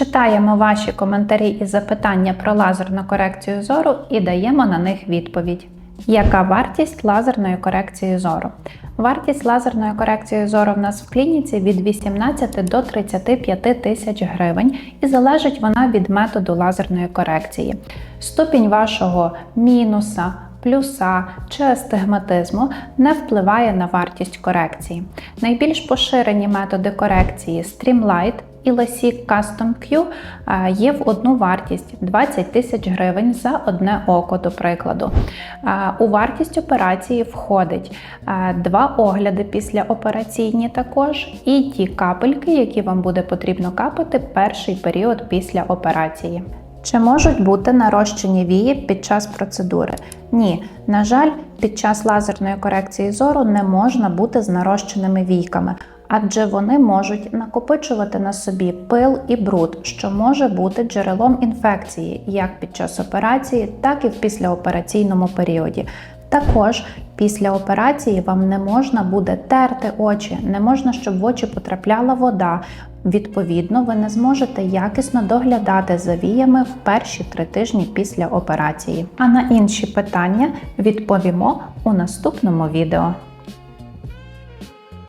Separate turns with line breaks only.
Читаємо ваші коментарі і запитання про лазерну корекцію зору і даємо на них відповідь. Яка вартість лазерної корекції зору? Вартість лазерної корекції зору в нас в клініці від 18 до 35 тисяч гривень і залежить вона від методу лазерної корекції. Ступінь вашого мінуса, плюса чи астигматизму не впливає на вартість корекції. Найбільш поширені методи корекції Streamlight і LASIK Custom Q е, є в одну вартість 20 тисяч гривень за одне око, до прикладу. Е, У вартість операції входить е, два огляди післяопераційні також, і ті капельки, які вам буде потрібно капати перший період після операції. Чи можуть бути нарощені вії під час процедури? Ні, на жаль, під час лазерної корекції зору не можна бути з нарощеними війками, адже вони можуть накопичувати на собі пил і бруд, що може бути джерелом інфекції як під час операції, так і в післяопераційному періоді. Також після операції вам не можна буде терти очі, не можна, щоб в очі потрапляла вода. Відповідно, ви не зможете якісно доглядати за віями в перші три тижні після операції. А на інші питання відповімо у наступному відео.